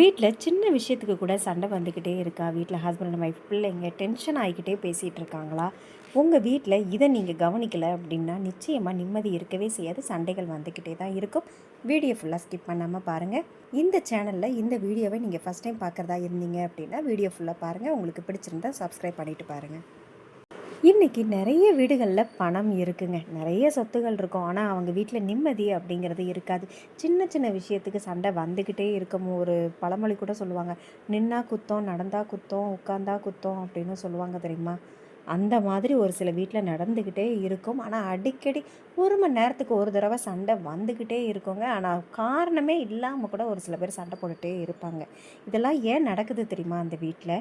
வீட்டில் சின்ன விஷயத்துக்கு கூட சண்டை வந்துக்கிட்டே இருக்கா? வீட்டில் ஹஸ்பண்ட் அண்ட் ஒய்ஃப் பிள்ளைங்க டென்ஷன் ஆகிக்கிட்டே பேசிகிட்டு இருக்காங்களா? உங்கள் வீட்டில் இதை நீங்கள் கவனிக்கலை அப்படின்னா நிச்சயமாக நிம்மதி இருக்கவே செய்யாது. சண்டைகள் வந்துக்கிட்டே தான் இருக்கும். வீடியோ ஃபுல்லாக ஸ்கிப் பண்ணாமல் பாருங்கள் இந்த சேனலில் இந்த வீடியோவை நீங்கள் ஃபஸ்ட் டைம் பார்க்குறதா இருந்தீங்க அப்படின்னா வீடியோ ஃபுல்லாக பாருங்கள் உங்களுக்கு பிடிச்சிருந்தா சப்ஸ்கிரைப் பண்ணிவிட்டு பாருங்கள் இன்றைக்கி நிறைய வீடுகளில் பணம் இருக்குங்க. நிறைய சொத்துகள் இருக்கும். ஆனால் அவங்க வீட்டில் நிம்மதி அப்படிங்கிறது இருக்காது. சின்ன சின்ன விஷயத்துக்கு சண்டை வந்துக்கிட்டே இருக்கும். ஒரு பழமொழி கூட சொல்லுவாங்க. நின்னா குத்தம் நடந்தா குத்தம் உட்காந்தா குத்தம் அப்படின்னு சொல்லுவாங்க தெரியுமா? அந்த மாதிரி ஒரு சில வீட்டில் நடந்துக்கிட்டே இருக்கும். ஆனால் அடிக்கடி ஒரு மணி நேரத்துக்கு ஒரு தடவை சண்டை வந்துக்கிட்டே இருக்குங்க. ஆனால் காரணமே இல்லாமல் கூட ஒரு சில பேர் சண்டை போட்டுகிட்டே இருப்பாங்க. இதெல்லாம் ஏன் நடக்குது தெரியுமா அந்த வீட்டில்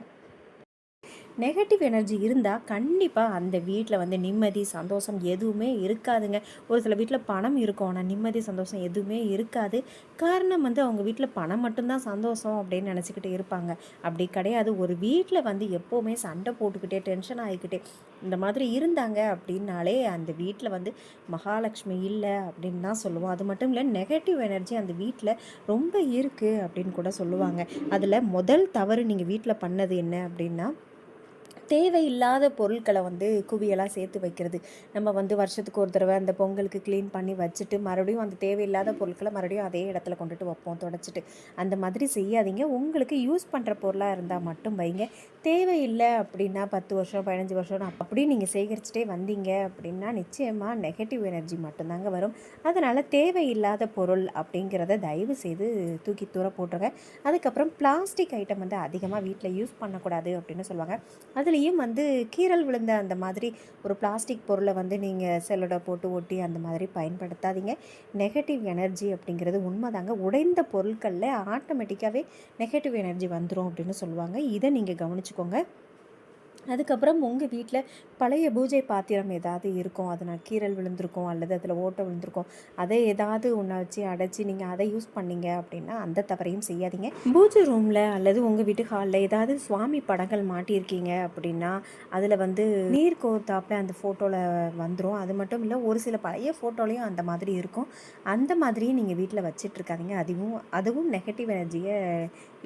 நெகட்டிவ் எனர்ஜி இருந்தால் கண்டிப்பாக அந்த வீட்டில் வந்து நிம்மதி சந்தோஷம் எதுவுமே இருக்காதுங்க. ஒரு சில வீட்டில் பணம் இருக்கும். ஆனால் நிம்மதி சந்தோஷம் எதுவுமே இருக்காது. காரணம் வந்து அவங்க வீட்டில் பணம் மட்டும்தான் சந்தோஷம் அப்படின்னு நினச்சிக்கிட்டு இருப்பாங்க. அப்படி கிடையாது. ஒரு வீட்டில் வந்து எப்போவுமே சண்டை போட்டுக்கிட்டே டென்ஷன் ஆகிக்கிட்டே இந்த மாதிரி இருந்தாங்க அப்படின்னாலே அந்த வீட்டில் வந்து மகாலட்சுமி இல்லை அப்படின்னு தான் சொல்லுவோம். அது மட்டும் இல்லை நெகட்டிவ் எனர்ஜி அந்த வீட்டில் ரொம்ப இருக்குது அப்படின்னு கூட சொல்லுவாங்க. அதில் முதல் தவறு நீங்கள் வீட்டில் பண்ணது என்ன அப்படின்னா தேவையில்லாத பொருட்களை வந்து குவியலாக சேர்த்து வைக்கிறது. நம்ம வந்து வருஷத்துக்கு ஒரு தடவை அந்த பொங்கலுக்கு க்ளீன் பண்ணி வச்சுட்டு மறுபடியும் அந்த தேவையில்லாத பொருட்களை மறுபடியும் அதே இடத்துல கொண்டுட்டு வைப்போம் தொடச்சிட்டு. அந்த மாதிரி செய்யாதீங்க. உங்களுக்கு யூஸ் பண்ணுற பொருளாக இருந்தால் மட்டும் வைங்க. தேவையில்லை அப்படின்னா பத்து வருஷம் பதினஞ்சு வருஷம் அப்படி நீங்கள் சேகரிச்சுட்டே வந்தீங்க அப்படின்னா நிச்சயமாக நெகட்டிவ் எனர்ஜி மட்டும்தாங்க வரும். அதனால் தேவையில்லாத பொருள் அப்படிங்கிறத தயவு செய்து தூக்கி தூர போட்டுருங்க. அதுக்கப்புறம் பிளாஸ்டிக் ஐட்டம் வந்து அதிகமாக வீட்டில் யூஸ் பண்ணக்கூடாது அப்படின்னு சொல்லுவாங்க. அதில் அதுலேயும் வந்து கீரல் விழுந்த அந்த மாதிரி ஒரு பிளாஸ்டிக் பொருளை வந்து நீங்கள் செல்லோட போட்டு ஒட்டி அந்த மாதிரி பயன்படுத்தாதீங்க. நெகட்டிவ் எனர்ஜி அப்படிங்கிறது உண்மைதாங்க. உடைந்த பொருட்களில் ஆட்டோமேட்டிக்காகவே நெகட்டிவ் எனர்ஜி வந்துடும் அப்படின்னு சொல்லுவாங்க. இதை நீங்கள் கவனிச்சுக்கோங்க. அதுக்கப்புறம் உங்கள் வீட்டில் பழைய பூஜை பாத்திரம் ஏதாவது இருக்கும். அதில் கீரல் விழுந்திருக்கும் அல்லது அதில் ஓட்டை விழுந்திருக்கும். அதை ஏதாவது ஒன்றை வச்சு அடைச்சி நீங்கள் அதை யூஸ் பண்ணீங்க அப்படின்னா அந்த தவறையும் செய்யாதீங்க. பூஜை ரூமில் அல்லது உங்கள் வீட்டு ஹாலில் ஏதாவது சுவாமி படங்கள் மாட்டியிருக்கீங்க அப்படின்னா அதில் வந்து நீர் கோர்த்தாப்பில் அந்த ஃபோட்டோவில் வந்துடும் அது மட்டும் இல்லை ஒரு சில பழைய ஃபோட்டோலையும் அந்த மாதிரி இருக்கும். அந்த மாதிரியும் நீங்கள் வீட்டில் வச்சிட்ருக்காதீங்க. அதுவும் அதுவும் நெகட்டிவ் எனர்ஜியை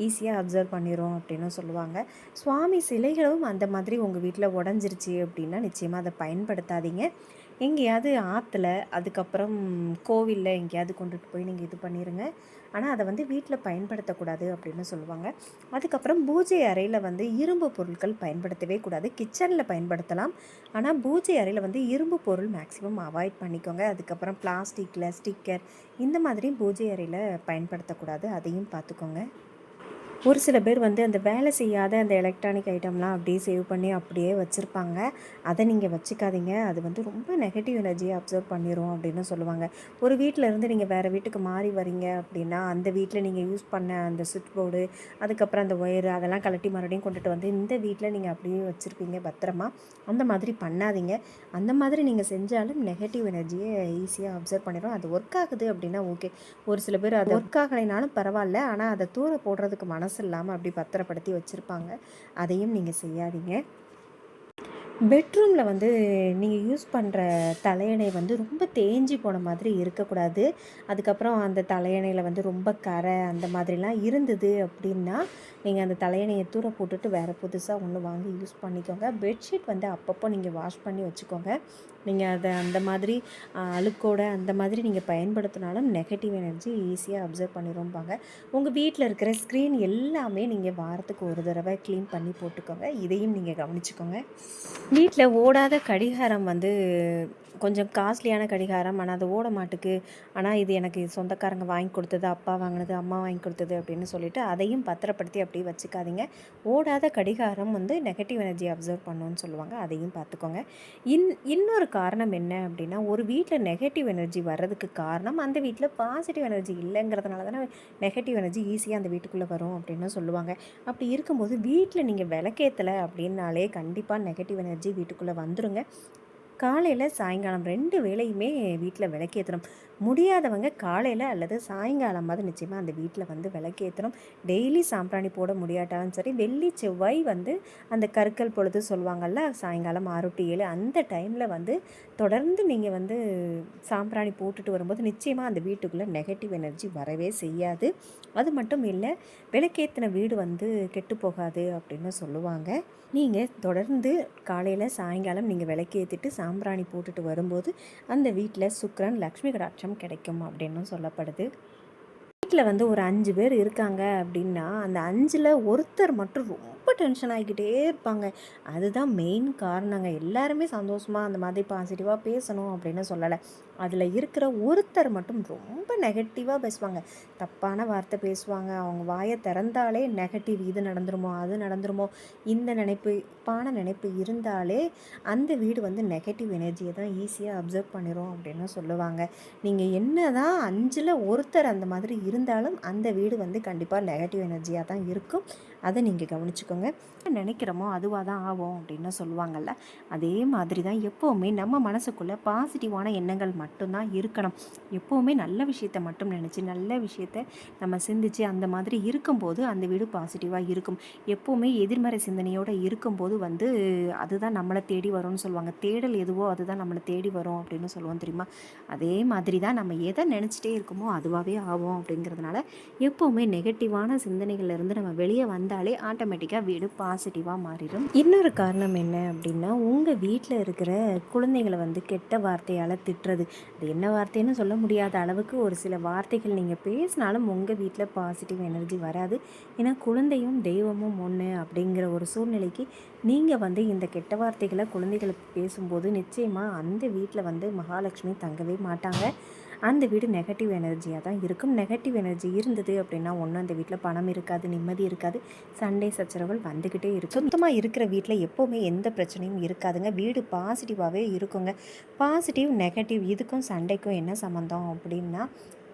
ஈஸியாக அப்சர்வ் பண்ணிடும் அப்படின்னு சொல்லுவாங்க. சுவாமி சிலைகளும் அந்த மாதிரி உங்கள் வீட்டில் உடஞ்சிருச்சு அப்படின்னா நிச்சயமாக அதை பயன்படுத்தாதீங்க. எங்கேயாவது ஆற்றுல அதுக்கப்புறம் கோவிலில் எங்கேயாவது கொண்டுட்டு போய் நீங்கள் இது பண்ணிடுங்க ஆனால் அதை வந்து வீட்டில் பயன்படுத்தக்கூடாது அப்படின்னு சொல்லுவாங்க. அதுக்கப்புறம் பூஜை அறையில் வந்து இரும்பு பொருட்கள் பயன்படுத்தவே கூடாது. கிச்சனில் பயன்படுத்தலாம். ஆனால் பூஜை அறையில் வந்து இரும்பு பொருள் மேக்ஸிமம் அவாய்ட் பண்ணிக்கோங்க. அதுக்கப்புறம் பிளாஸ்டிக்கில் ஸ்டிக்கர் இந்த மாதிரி பூஜை அறையில் பயன்படுத்தக்கூடாது. அதையும் பார்த்துக்கோங்க. ஒரு சில பேர் வந்து அந்த வேலை செய்யாத அந்த எலக்ட்ரானிக் ஐட்டம்லாம் அப்படியே சேவ் பண்ணி அப்படியே வச்சுருப்பாங்க. அதை நீங்கள் வச்சுக்காதீங்க. அது வந்து ரொம்ப நெகட்டிவ் எனர்ஜியை அப்சர்வ் பண்ணிடும் அப்படின்னு சொல்லுவாங்க. ஒரு வீட்டில் இருந்து நீங்கள் வேறு வீட்டுக்கு மாறி வரீங்க அப்படின்னா அந்த வீட்டில் நீங்கள் யூஸ் பண்ண அந்த சுவிட்ச் போர்டு அதுக்கப்புறம் அந்த ஒயரு அதெல்லாம் கலட்டி மறுபடியும் கொண்டுட்டு வந்து இந்த வீட்டில் நீங்கள் அப்படியே வச்சுருப்பீங்க பத்திரமா. அந்த மாதிரி பண்ணாதீங்க. அந்த மாதிரி நீங்கள் செஞ்சாலும் நெகட்டிவ் எனர்ஜியை ஈஸியாக அப்சர்வ் பண்ணிடும் அது ஒர்க் ஆகுது அப்படின்னா ஓகே ஒரு சில பேர் அது ஒர்க் ஆகலைனாலும் பரவாயில்ல. ஆனால் அதை தூர போடுறதுக்கு மனசு மனசு இல்லாமல் அப்படி பத்திரப்படுத்தி வச்சுருப்பாங்க. அதையும் நீங்கள் செய்யாதீங்க. பெட்ரூமில் வந்து நீங்கள் யூஸ் பண்ணுற தலையணை வந்து ரொம்ப தேஞ்சி போன மாதிரி இருக்கக்கூடாது. அதுக்கப்புறம் அந்த தலையணையில் வந்து ரொம்ப கரை அந்த மாதிரிலாம் இருந்தது அப்படின்னா நீங்கள் அந்த தலையணையை தூர போட்டுட்டு வேறு புதுசாக ஒன்று வாங்கி யூஸ் பண்ணிக்கோங்க. பெட்ஷீட் வந்து அப்பப்போ நீங்கள் வாஷ் பண்ணி வச்சுக்கோங்க. நீங்கள் அதை அந்த மாதிரி அழுக்கோட அந்த மாதிரி நீங்கள் பயன்படுத்தினாலும் நெகட்டிவ் எனர்ஜி ஈஸியாக அப்சர்வ் பண்ணிடும்பாங்க உங்கள் வீட்டில் இருக்கிற ஸ்க்ரீன் எல்லாமே நீங்கள் வாரத்துக்கு ஒரு தடவை க்ளீன் பண்ணி போட்டுக்கோங்க. இதையும் நீங்கள் கவனிச்சுக்கோங்க. வீட்டில் ஓடாத கடிகாரம் வந்து கொஞ்சம் காஸ்ட்லியான கடிகாரம் ஆனால் அது ஓட மாட்டுக்கு. ஆனால் இது எனக்கு சொந்தக்காரங்க வாங்கி கொடுத்தது அப்பா வாங்கினது அம்மா வாங்கி கொடுத்தது அப்படின்னு சொல்லிட்டு அதையும் பத்திரப்படுத்தி அப்படியே வச்சுக்காதீங்க. ஓடாத கடிகாரம் வந்து நெகட்டிவ் எனர்ஜி அப்சர்வ் பண்ணுன்னு சொல்லுவாங்க. அதையும் பார்த்துக்கோங்க. இன் இன்னொரு காரணம் என்ன அப்படின்னா ஒரு வீட்டில் நெகட்டிவ் எனர்ஜி வர்றதுக்கு காரணம் அந்த வீட்டில் பாசிட்டிவ் எனர்ஜி இல்லைங்கிறதுனால தானே நெகட்டிவ் எனர்ஜி ஈஸியாக அந்த வீட்டுக்குள்ளே வரும் அப்படின்னு சொல்லுவாங்க. அப்படி இருக்கும்போது வீட்டில் நீங்கள் விளக்கேற்றலை அப்படின்னாலே கண்டிப்பாக நெகட்டிவ் எனர்ஜி வீட்டுக்குள்ளே வந்துடுங்க காலையில் சாயங்காலம் ரெண்டு வேளையுமே வீட்டில் விளக்கேற்றணும் முடியாதவங்க காலையில் அல்லது சாயங்காலமாவது நிச்சயமாக அந்த வீட்டில் வந்து விளக்கேற்றணும் டெய்லி சாம்பிராணி போட முடியாட்டாலும் சரி வெள்ளி செவ்வாய் வந்து அந்த கற்கள் பொழுது சொல்லுவாங்கள்ல சாயங்காலம் ஆறு டு ஏழு அந்த டைமில் வந்து தொடர்ந்து நீங்கள் வந்து சாம்பிராணி போட்டுட்டு வரும்போது நிச்சயமாக அந்த வீட்டுக்குள்ளே நெகட்டிவ் எனர்ஜி வரவே செய்யாது. அது மட்டும் இல்லை விளக்கேற்றின வீடு வந்து கெட்டு போகாது அப்படின்னு சொல்லுவாங்க. நீங்கள் தொடர்ந்து காலையில் சாயங்காலம் நீங்கள் விளக்கேற்றிட்டு சாம்பிராணி போட்டுட்டு வரும்போது அந்த வீட்டில் சுக்கரன் லக்ஷ்மி கடாட்சம் கிடைக்கும் அப்படின்னும் சொல்லப்படுது. வீட்டில் வந்து ஒரு அஞ்சு பேர் இருக்காங்க அப்படின்னா அந்த அஞ்சில் ஒருத்தர் மட்டும் ரொம்ப டென்ஷன் ஆகிக்கிட்டே இருப்பாங்க. அதுதான் மெயின் காரணங்க. எல்லாருமே சந்தோஷமாக அந்த மாதிரி பாசிட்டிவாக பேசணும் அப்படின்னு சொல்லலை. அதில் இருக்கிற ஒருத்தர் மட்டும் ரொம்ப நெகட்டிவாக பேசுவாங்க. தப்பான வார்த்தை பேசுவாங்க. அவங்க வாயை திறந்தாலே நெகட்டிவ் இது நடந்துருமோ அது நடந்துருமோ இந்த நினைப்பு பான நினைப்பு இருந்தாலே அந்த வீடு வந்து நெகட்டிவ் எனர்ஜியை தான் ஈஸியாக அப்சர்வ் பண்ணிடும் அப்படின்னு சொல்லுவாங்க. நீங்கள் என்ன தான் அஞ்சில் ஒருத்தர் அந்த மாதிரி இருந்தாலும் அந்த வீடு வந்து கண்டிப்பாக நெகட்டிவ் எனர்ஜியாக தான் இருக்கும். அதை நீங்கள் கவனிச்சுக்கோங்க. நினைக்கிறோமோ அதுவாக தான் ஆகும் அப்படின்னு சொல்லுவாங்கள்ல அதே மாதிரி தான் எப்போவுமே நம்ம மனசுக்குள்ளே பாசிட்டிவான எண்ணங்கள் மட்டும்தான் இருக்கணும். எப்போவுமே நல்ல விஷயத்த மட்டும் நினச்சி நல்ல விஷயத்த நம்ம சிந்திச்சு அந்த மாதிரி இருக்கும்போது அந்த வீடு பாசிட்டிவாக இருக்கும். எப்போவுமே எதிர்மறை சிந்தனையோடு இருக்கும்போது வந்து அதுதான் நம்மளை தேடி வரும்னு சொல்லுவாங்க. தேடல் எதுவோ அதுதான் நம்மளை தேடி வரும் அப்படின்னு சொல்லுவோம் தெரியுமா? அதே மாதிரி தான் நம்ம எதை நினச்சிட்டே இருக்கோமோ அதுவாகவே ஆகும் அப்படிங்கிறதுனால எப்போவுமே நெகட்டிவான சிந்தனைகள்லேருந்து நம்ம வெளியே இருந்தாலே ஆட்டோமேட்டிக்காக வீடு பாசிட்டிவாக மாறிடும் இன்னொரு காரணம் என்ன அப்படின்னா உங்கள் வீட்டில் இருக்கிற குழந்தைங்களை வந்து கெட்ட வார்த்தையால் திட்டுறது. அது என்ன வார்த்தைன்னு சொல்ல முடியாத அளவுக்கு ஒரு சில வார்த்தைகள் நீங்கள் பேசினாலும் உங்கள் வீட்டில் பாசிட்டிவ் எனர்ஜி வராது. ஏன்னா குழந்தையும் தெய்வமும் ஒன்று அப்படிங்கிற ஒரு சூழ்நிலைக்கு நீங்கள் வந்து இந்த கெட்ட வார்த்தைகளை குழந்தைகளுக்கு பேசும்போது நிச்சயமாக அந்த வீட்டில் வந்து மகாலட்சுமி தங்கவே மாட்டாங்க. அந்த வீடு நெகட்டிவ் எனர்ஜியாக தான் இருக்கும். நெகட்டிவ் எனர்ஜி இருந்தது அப்படின்னா ஒன்றும் அந்த வீட்டில் பணம் இருக்காது நிம்மதி இருக்காது. சண்டை சச்சரவுகள் வந்துக்கிட்டே இருக்கும். சுத்தமாக இருக்கிற வீட்டில் எப்போவுமே எந்த பிரச்சனையும் இருக்காதுங்க. வீடு பாசிட்டிவாகவே இருக்குங்க. பாசிட்டிவ் நெகட்டிவ் இதுக்கும் சண்டைக்கும் என்ன சம்மந்தம் அப்படின்னா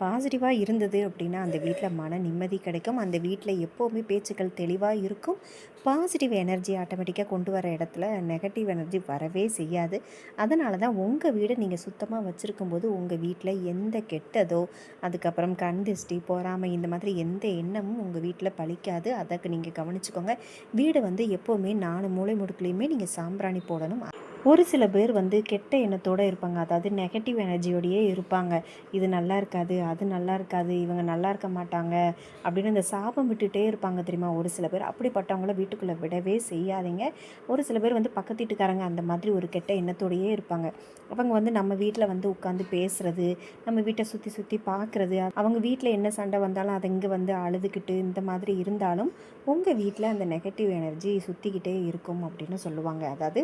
பாசிட்டிவாக இருந்தது அப்படின்னா அந்த வீட்டில் மன நிம்மதி கிடைக்கும். அந்த வீட்டில் எப்போவுமே பேச்சுக்கள் தெளிவாக இருக்கும். பாசிட்டிவ் எனர்ஜி ஆட்டோமேட்டிக்காக கொண்டு வர இடத்துல நெகட்டிவ் எனர்ஜி வரவே செய்யாது. அதனால தான் உங்கள் வீடை நீங்கள் சுத்தமாக வச்சுருக்கும்போது உங்கள் வீட்டில் எந்த கெட்டதோ அதுக்கப்புறம் கண் திருஷ்டி பொறாமை இந்த மாதிரி எந்த எண்ணமும் உங்கள் வீட்டில் பழிக்காது அதற்கு நீங்கள் கவனிச்சுக்கோங்க. வீடு வந்து எப்போவுமே நாலு மூளை முடுக்குலையுமே நீங்கள் சாம்பிராணி போடணும். ஒரு சில பேர் வந்து கெட்ட எண்ணத்தோடு இருப்பாங்க. அதாவது நெகட்டிவ் எனர்ஜியோடையே இருப்பாங்க. இது நல்லா இருக்காது அது நல்லா இருக்காது இவங்க நல்லா இருக்க மாட்டாங்க அப்படின்னு அந்த சாபம் விட்டுட்டே இருப்பாங்க தெரியுமா? ஒரு சில பேர் அப்படிப்பட்டவங்கள வீட்டுக்குள்ளே விடவே செய்யாதீங்க. ஒரு சில பேர் வந்து பக்கத்து வீட்டுக்காரங்க அந்த மாதிரி ஒரு கெட்ட எண்ணத்தோடையே இருப்பாங்க. அவங்க வந்து நம்ம வீட்டில் வந்து உட்காந்து பேசுகிறது நம்ம வீட்டை சுற்றி சுற்றி பார்க்குறது அவங்க வீட்டில் என்ன சண்டை வந்தாலும் அதை இங்கே வந்து அழுதுகிட்டு இந்த மாதிரி இருந்தாலும் உங்கள் வீட்டில் அந்த நெகட்டிவ் எனர்ஜி சுற்றிக்கிட்டே இருக்கும் அப்படின்னு சொல்லுவாங்க. அதாவது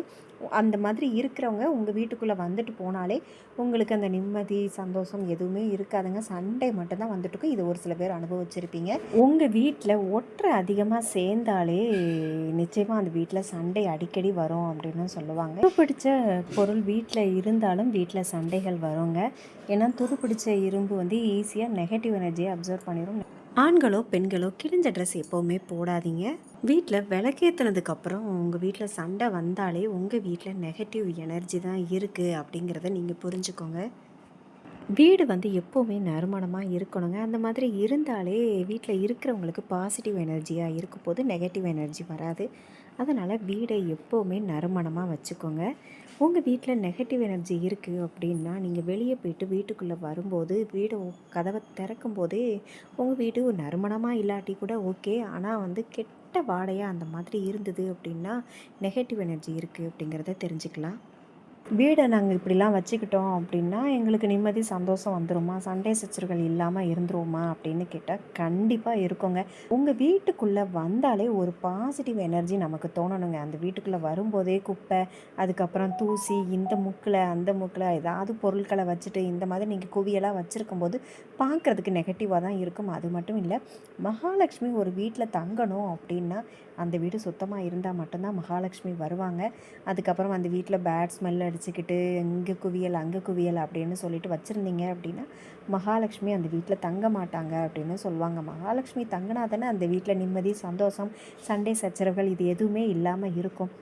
அந்த மாதிரி இருக்கிறவங்க உங்கள் வீட்டுக்குள்ளே வந்துட்டு போனாலே உங்களுக்கு அந்த நிம்மதி சந்தோஷம் எதுவுமே இருக்காதுங்க. சண்டை மட்டும்தான் வந்துட்டுக்கும் இது ஒரு சில பேர் அனுபவிச்சிருப்பீங்க. உங்கள் வீட்டில் ஒற்றை அதிகமாக சேர்ந்தாலே நிச்சயமாக அந்த வீட்டில் சண்டை அடிக்கடி வரும் அப்படின்னு சொல்லுவாங்க. துருப்பிடிச்ச பொருள் வீட்டில் இருந்தாலும் வீட்டில் சண்டைகள் வருங்க. ஏன்னா துருப்பிடிச்ச இரும்பு வந்து ஈஸியாக நெகட்டிவ் எனர்ஜியை அப்சர்வ் பண்ணிடும் ஆண்களோ பெண்களோ கிழிஞ்ச ட்ரெஸ் எப்போவுமே போடாதீங்க. வீட்டில் விளக்கேற்றினதுக்கப்புறம் உங்கள் வீட்டில் சண்டை வந்தாலே உங்கள் வீட்டில் நெகட்டிவ் எனர்ஜி தான் இருக்குது அப்படிங்கிறத நீங்கள் புரிஞ்சுக்கோங்க. வீடு வந்து எப்போவுமே நறுமணமாக இருக்கணுங்க. அந்த மாதிரி இருந்தாலே வீட்டில் இருக்கிறவங்களுக்கு பாசிட்டிவ் எனர்ஜியாக இருக்கும் போது நெகட்டிவ் எனர்ஜி வராது. அதனால் வீடை எப்போவுமே நறுமணமாக வச்சுக்கோங்க. உங்கள் வீட்டில் நெகட்டிவ் எனர்ஜி இருக்குது அப்படின்னா நீங்கள் வெளியே போயிட்டு வீட்டுக்குள்ளே வரும்போது வீடு கதவை திறக்கும் போதே உங்கள் வீடு நறுமணமாக இல்லாட்டி கூட ஓகே ஆனால் வந்து கெட்ட வாடையாக அந்த மாதிரி இருந்தது அப்படின்னா நெகட்டிவ் எனர்ஜி இருக்குது அப்படிங்கிறத தெரிஞ்சுக்கலாம். வீடை நாங்கள் இப்படிலாம் வச்சுக்கிட்டோம் அப்படின்னா எங்களுக்கு நிம்மதி சந்தோஷம் வந்துருமா? சண்டை சச்சரவுகள் இல்லாமல் இருந்துருவோமா? அப்படின்னு கேட்டால் கண்டிப்பாக இருக்குங்க. உங்கள் வீட்டுக்குள்ளே வந்தாலே ஒரு பாசிட்டிவ் எனர்ஜி நமக்கு தோணணுங்க. அந்த வீட்டுக்குள்ளே வரும்போதே குப்பை அதுக்கப்புறம் தூசி இந்த முக்கில் அந்த முக்கில் ஏதாவது பொருட்களை வச்சுட்டு இந்த மாதிரி நீங்கள் குவியலாக வச்சுருக்கும்போது பார்க்குறதுக்கு நெகட்டிவாக தான் இருக்கும். அது மட்டும் இல்லை மகாலட்சுமி ஒரு வீட்டில் தங்கணும் அப்படின்னா அந்த வீடு சுத்தமாக இருந்தால் மட்டும்தான் மகாலட்சுமி வருவாங்க. அதுக்கப்புறம் அந்த வீட்டில் பேட் ஸ்மெல் அடிச்சுக்கிட்டு இங்கே குவியல் அங்கே குவியல் அப்படின்னு சொல்லிட்டு வச்சுருந்தீங்க அப்படின்னா மகாலட்சுமி அந்த வீட்டில் தங்க மாட்டாங்க அப்படின்னு சொல்லுவாங்க. மகாலட்சுமி தங்கினா தானே அந்த வீட்டில் நிம்மதி சந்தோஷம் சண்டை சச்சரவுகள் இது எதுவுமே இல்லாமல் இருக்கும்.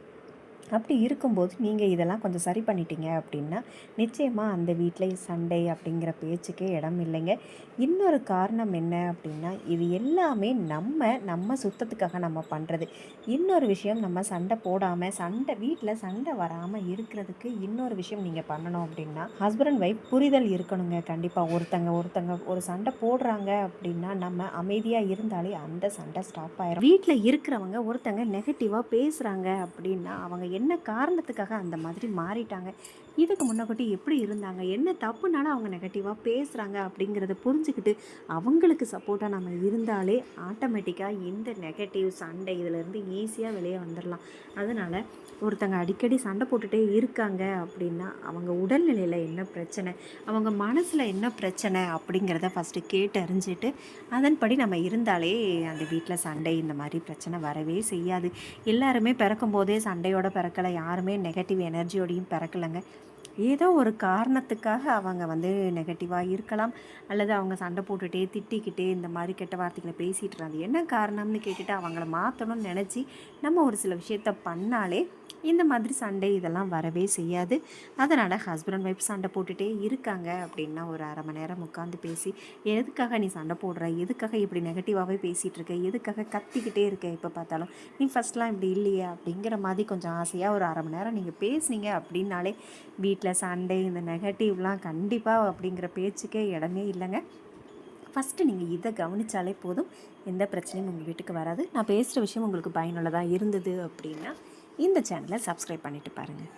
அப்படி இருக்கும்போது நீங்கள் இதெல்லாம் கொஞ்சம் சரி பண்ணிட்டீங்க அப்படின்னா நிச்சயமாக அந்த வீட்டில் சண்டை அப்படிங்கிற பேச்சுக்கே இடம் இல்லைங்க. இன்னொரு காரணம் என்ன அப்படின்னா இது எல்லாமே நம்ம நம்ம சுத்தத்துக்காக நம்ம பண்ணுறது இன்னொரு விஷயம் நம்ம சண்டை போடாமல் சண்டை வீட்டில் சண்டை வராமல் இருக்கிறதுக்கு இன்னொரு விஷயம் நீங்கள் பண்ணணும் அப்படின்னா ஹஸ்பண்ட் ஒய்ஃப் புரிதல் இருக்கணுங்க கண்டிப்பாக ஒருத்தங்க ஒருத்தங்க ஒரு சண்டை போடுறாங்க அப்படின்னா நம்ம அமைதியாக இருந்தாலே அந்த சண்டை ஸ்டாப் ஆகிடும் வீட்டில் இருக்கிறவங்க ஒருத்தங்க நெகட்டிவாக பேசுகிறாங்க அப்படின்னா அவங்க என்ன என்ன காரணத்துக்காக அந்த மாதிரி மாறிட்டாங்க? இதுக்கு முன்னக்கூட்டி எப்படி இருந்தாங்க? என்ன தப்புனாலும் அவங்க நெகட்டிவாக பேசுகிறாங்க அப்படிங்கிறத புரிஞ்சுக்கிட்டு அவங்களுக்கு சப்போர்ட்டாக நம்ம இருந்தாலே ஆட்டோமேட்டிக்காக இந்த நெகட்டிவ் சண்டை இதிலேருந்து ஈஸியாக வெளியே வந்துடலாம் அதனால் ஒருத்தங்க அடிக்கடி சண்டை போட்டுகிட்டே இருக்காங்க அப்படின்னா அவங்க உடல்நிலையில் என்ன பிரச்சனை? அவங்க மனசில் என்ன பிரச்சனை? அப்படிங்கிறத ஃபஸ்ட்டு கேட்டு அறிஞ்சிட்டு அதன்படி நம்ம இருந்தாலே அந்த வீட்டில் சண்டை இந்த மாதிரி பிரச்சனை வரவே செய்யாது. எல்லாருமே பிறக்கும் போதே சண்டையோட பிறக்கலை. யாருமே நெகட்டிவ் எனர்ஜியோடையும் பிறக்கலைங்க. ஏதோ ஒரு காரணத்துக்காக அவங்க வந்து நெகட்டிவாக இருக்கலாம். அல்லது அவங்க சண்டை போட்டுகிட்டே திட்டிக்கிட்டே இந்த மாதிரி கெட்ட வார்த்தைகளை பேசிகிட்டு இருந்தாங்க. என்ன காரணம்னு கேட்டுட்டு அவங்கள மாற்றணும்னு நினச்சி நம்ம ஒரு சில விஷயத்த பண்ணாலே இந்த மாதிரி சண்டை இதெல்லாம் வரவே செய்யாது. அதனால் ஹஸ்பண்ட் அண்ட் ஒய்ஃப் சண்டை போட்டுகிட்டே இருக்காங்க அப்படின்னா ஒரு அரை மணி நேரம் உட்காந்து பேசி எதுக்காக நீ சண்டை போடுற? எதுக்காக இப்படி நெகட்டிவாகவே பேசிகிட்டு இருக்க? எதுக்காக கத்திக்கிட்டே இருக்க? எப்போ பார்த்தாலும் நீ ஃபஸ்ட்லாம் இப்படி இல்லையே அப்படிங்கிற மாதிரி கொஞ்சம் ஆசையாக ஒரு அரை மணி நேரம் நீங்கள் பேசுனீங்க அப்படின்னாலே வீட்டில் சண்டை இந்த நெகட்டிவ்லாம் கண்டிப்பாக அப்படிங்கிற பேச்சுக்கே இடமே இல்லைங்க. ஃபஸ்ட்டு நீங்கள் இதை கவனித்தாலே போதும். எந்த பிரச்சனையும் உங்கள் வீட்டுக்கு வராது. நான் பேசுகிற விஷயம் உங்களுக்கு பயனுள்ளதாக இருந்தது அப்படின்னா இந்த சேனலை சப்ஸ்கிரைப் பண்ணிவிட்டு பாருங்கள்